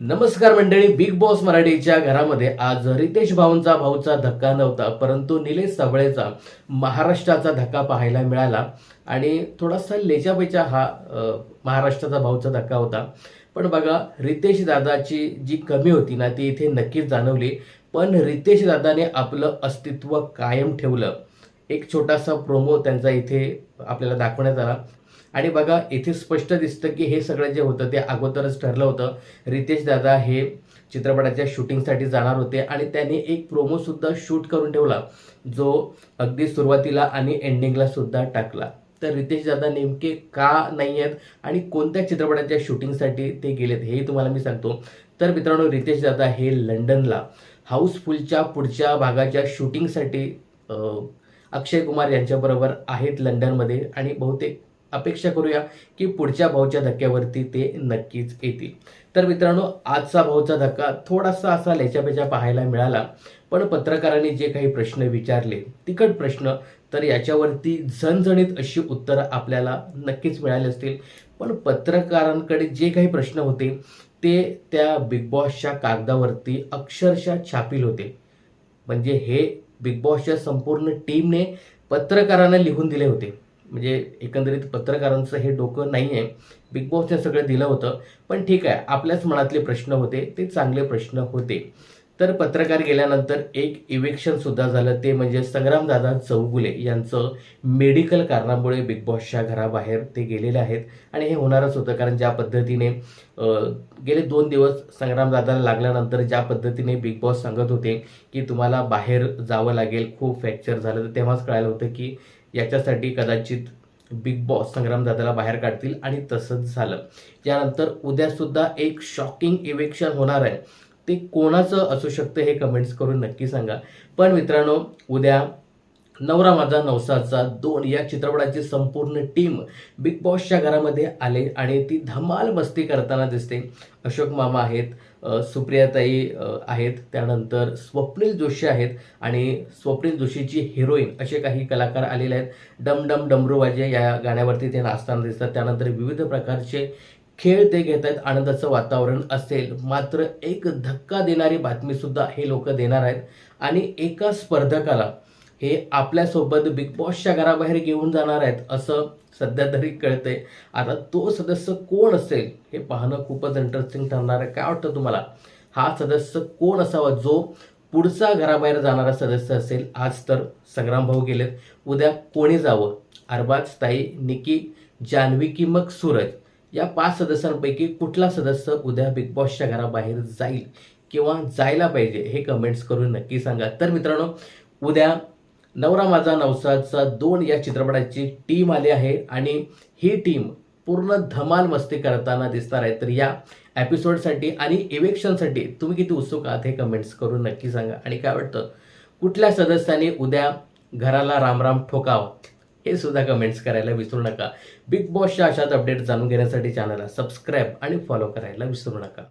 नमस्कार मंडळी big boss मराठीच्या घरामध्ये आज रितेश भाऊंचा भाऊचा धक्का नव्हता परंतु निलेश साबळेचा महाराष्ट्राचा धक्का पाहायला मिळाला. आणि थोडासा लेचापेचा हा महाराष्ट्राचा भाऊचा धक्का होता. पण बघा रितेश दादाची जी कमी होती ना ती इथे नक्कीच जाणवली. पण रितेश दादाने आपलं अस्तित्व कायम ठेवलं. एक छोटासा प्रोमो त्यांचा इथे आपल्याला दाखवण्यात आला. आणि बघा इथे स्पष्ट दिसतं की हे सगळं जे होतं ते अगोदरच ठरलं होतं. रितेश दादा हे चित्रपटाच्या शूटिंगसाठी जाणार होते आणि त्यांनी एक प्रोमोसुद्धा शूट करून ठेवला जो अगदी सुरुवातीला आणि एंडिंगला सुद्धा टाकला. तर रितेश दादा नेमके का नाही आहेत आणि कोणत्या चित्रपटाच्या शूटिंगसाठी ते गेलेत हेही तुम्हाला मी सांगतो. तर मित्रांनो रितेश दादा हे लंडनला हाऊसफुलच्या पुढच्या भागाच्या शूटिंगसाठी अक्षय कुमार यांच्याबरोबर आहेत लंडनमध्ये आणि बहुतेक अपेक्षा करूया की पुढच्या भाऊच्या धक्क्यावरती ते नक्कीच येतील. तर मित्रांनो आजचा भाऊचा धक्का थोडासा असा लेच्यापेच्या पाहायला मिळाला पण पत्रकारांनी जे काही प्रश्न विचारले तिकट प्रश्न तर याच्यावरती झणझणीत अशी उत्तरं आपल्याला नक्कीच मिळाली असतील. पण पत्रकारांकडे जे काही प्रश्न होते ते त्या बिग बॉसच्या कागदावरती अक्षरशः छापील होते. म्हणजे हे बिग बॉसच्या संपूर्ण टीमने पत्रकारांना लिहून दिले होते. म्हणजे एकंदरीत पत्रकारांचं हे डोकं नाही आहे बिग बॉसने सगळं दिलं होतं. पण ठीक आहे आपल्याच मनातले प्रश्न होते ते चांगले प्रश्न होते. तर पत्रकार गेल्यानंतर एक इव्हेक्शन सुद्धा झालं. ते म्हणजे संग्रामदादा चौगुले यांचं मेडिकल कारणामुळे बिग बॉसच्या घराबाहेर ते गेलेले आहेत. आणि हे होणारच होतं कारण ज्या पद्धतीने गेले दोन दिवस संग्रामदादाला लागल्यानंतर ज्या पद्धतीने बिग बॉस सांगत होते की तुम्हाला बाहेर जावं लागेल खूप फ्रॅक्चर झालं. तर तेव्हाच कळालं होतं की याच्यासाठी कदाचित बिग बॉस संग्रामदादाला बाहेर काढतील आणि तसंच झालं. यानंतर उद्यासुद्धा एक शॉकिंग इव्हेक्शन होणार आहे. ते कोणाचं असू शकतं हे कमेंट्स करून नक्की सांगा. पण मित्रांनो उद्या नवरा माझा नवसाचा दोन या चित्रपटाची संपूर्ण टीम बिग बॉसच्या घरामध्ये आले आणि ती धमाल मस्ती करताना दिसते. अशोक मामा आहेत सुप्रियाताई आहेत त्यानंतर स्वप्नील जोशी आहेत आणि स्वप्नील जोशीची हिरोईन असे काही कलाकार आलेले आहेत. डम डम डमरू वाजे या गाण्यावरती ते नाचताना दिसतात. त्यानंतर विविध प्रकारचे खेळ ते घेत आहेत आनंदाचं वातावरण असेल. मात्र एक धक्का देणारी बातमी सुद्धा हे लोक देणार आहेत. आणि एका स्पर्धकाला हे आपल्यासोबत बिग बॉसच्या घराबाहेर घेऊन जाणार आहेत असं सध्या तरी कळतंय. आता तो सदस्य कोण असेल हे पाहणं खूपच इंटरेस्टिंग ठरणार आहे. काय वाटतं तुम्हाला? हा सदस्य कोण असावा? जो पुढचा घराबाहेर जाणारा सदस्य असेल. आज तर संग्राम भाऊ गेलेत. उद्या कोणी जावं? अरबाज ताई निकी जान्हवी की मग सूरज. या पाच सदस्यांपैकी कुठला सदस्य उद्या बिग बॉसच्या घराबाहेर जाईल किंवा जायला पाहिजे हे कमेंट्स करून नक्की सांगा. तर मित्रांनो उद्या नवरा माझा नवसाचा दोन या चित्रपटाची टीम आली आहे आणि ही टीम पूर्ण धमाल मस्ती करताना दिसणार आहे. तर या एपिसोडसाठी आणि इव्हेक्शनसाठी तुम्ही किती उत्सुक आहात हे कमेंट्स करून नक्की सांगा. आणि काय वाटतं? कुठल्या सदस्याने उद्या घराला रामराम ठोकावं? हे सुद्धा कमेंट्स करायला विसरू नका. बिग बॉसच्या अशाच अपडेट जाणून घेण्यासाठी चॅनलला सबस्क्राईब आणि फॉलो करायला विसरू नका.